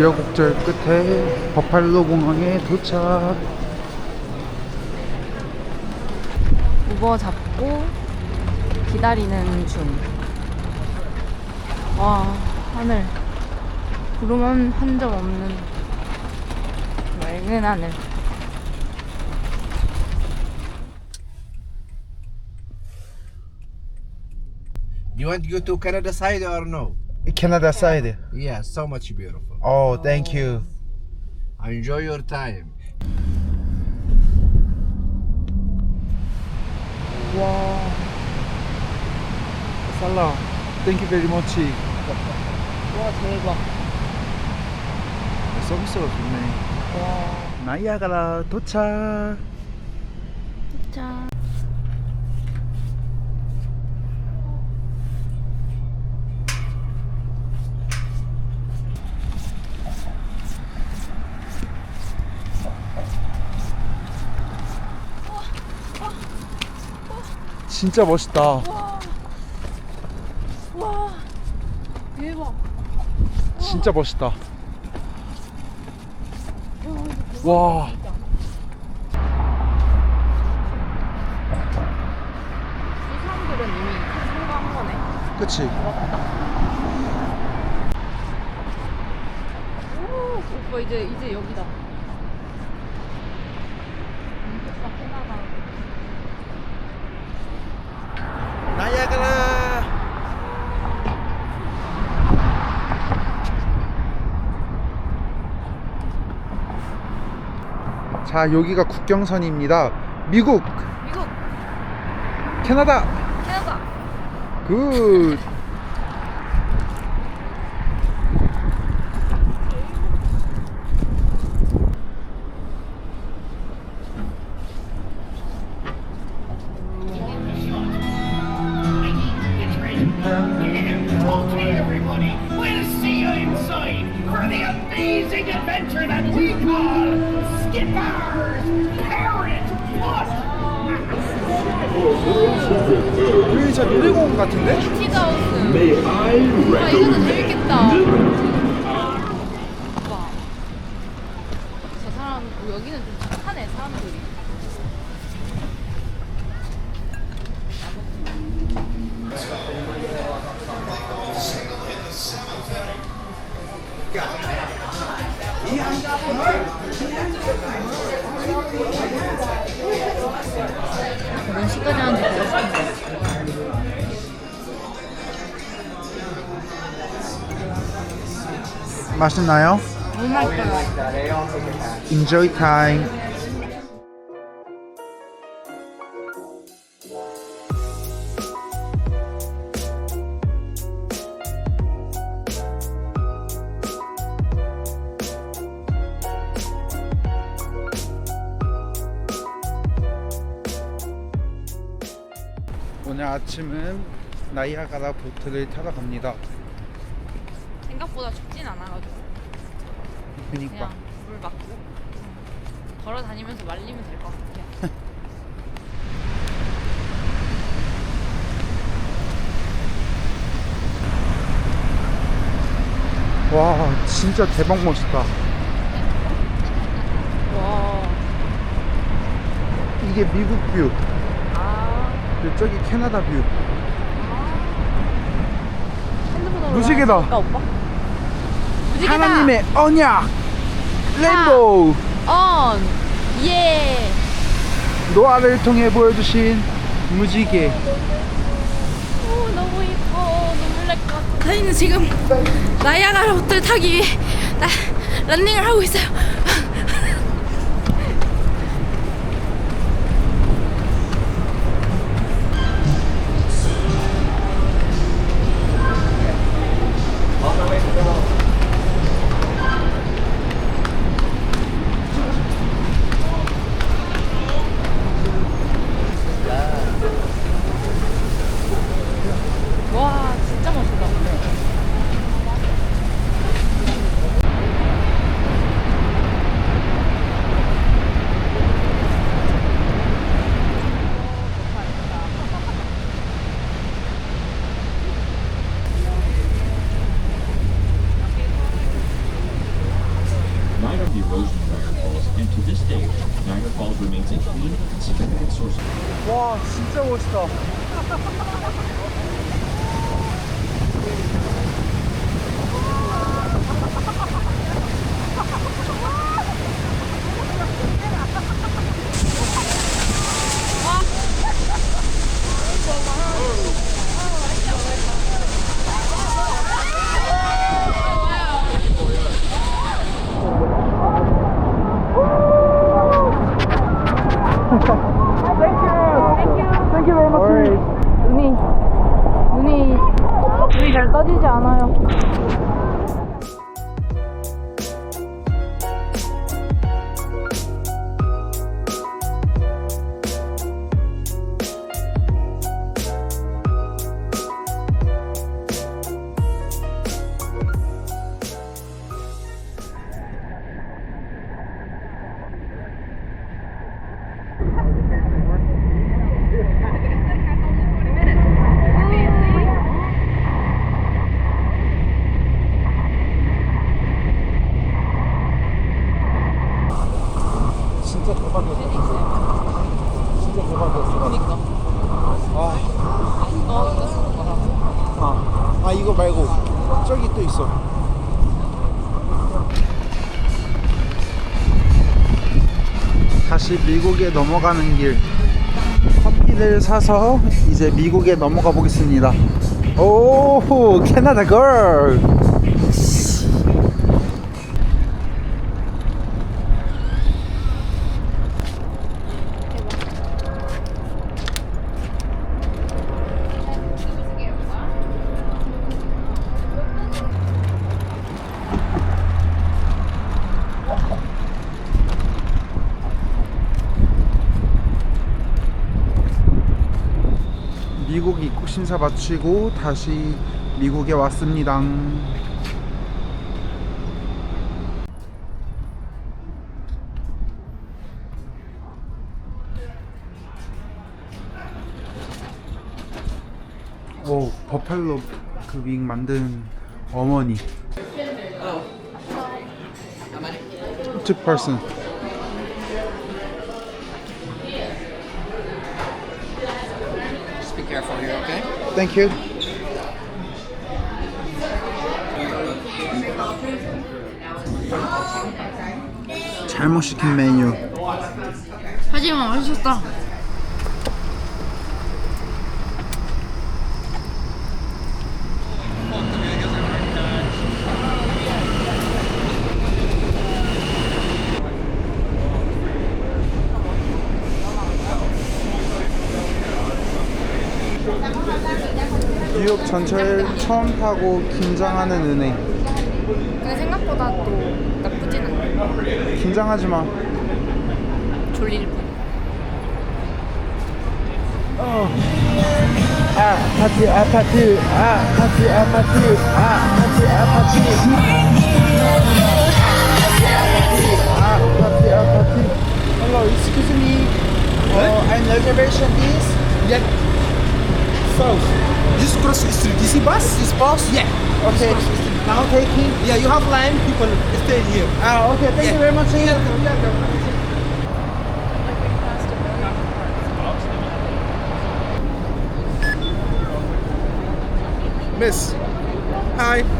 우여곡절 끝에 버팔로 공항에 도착. 우버 잡고 기다리는 중. 와, 하늘. 구름 한점 없는 맑은 하늘. You want to go to Canada side or no? 캐나다 사이드. Yeah, so much beautiful. 어, 땡큐. Enjoy your time. 와. 살라. 땡큐 베리 머치. 와, 대박. 서비스가 좋네. 와. 나이아가라 도착. 짠. 진짜 멋있다. 와. 대박. 진짜 멋있다. 와. 이 사람들은 이미 성공한 거네. 그치? 오, 오빠 이제 이제 여기다. 오빠 캐나다. 나이아가라. 자, 여기가 국경선입니다. 미국, 미국, 캐나다. 캐나다. 굿. Everybody, we'll see you inside for the amazing adventure that we call. 여기 진짜 놀이공원 같은데? 티자우스. 아 이거는 재밌겠다. 와. 저 사람 여기는 좀 착하네 사람들이. 시까지 하는지 모르겠는데. 맛있나요? 너무 맛있어요. Enjoy time. 오늘 아침은 나이아가라 보트를 타러 갑니다. 생각보다 춥진 않아가지고 그니까 그냥 물 맞고 걸어 다니면서 말리면 될 것 같아요. 와 진짜 대박 멋있다. 와. 이게 미국 뷰, 아. 그리고 저기 캐나다 뷰. 핸드폰으로 무지개다. 올라가니까, 오빠. 무지개다. 하나님의 언약 레인보우 언. 예. 노아를 통해 보여주신 무지개 오 너무 이뻐 눈물 날 것 같아. 저희는 지금 나이아가라 호텔 타기 위해 나, 런닝을 하고 있어요. 와 진짜 멋있다. 눈이 눈이 눈이 잘 떠지지 않아요. 진짜 대박이었어. 진짜 대박이었어. 그러니까. 아. 아, 아 이거 말고 저기 또 있어. 다시 미국에 넘어가는 길. 커피를 사서 이제 미국에 넘어가 보겠습니다. 오, 캐나다 걸. 미국 입국 심사 마치고 다시 미국에 왔습니다. 오 버팔로 그 윙 만든 어머니. Two person. Thank you. 잘못 시킨 메뉴. 하지만 맛있었다. 뉴욕 전철 처음 타고 긴장하는 은행. 근데 생각보다 또 나쁘진 않아. 긴장하지 마. 졸릴 뿐. 아파트 아파트 아파트 아파트 아파트 아파트 아파트 box? Yeah. Okay. Now take him. Yeah, you have line. People stay here. Ah, okay. Thank yeah. you very much. You're Miss, hi.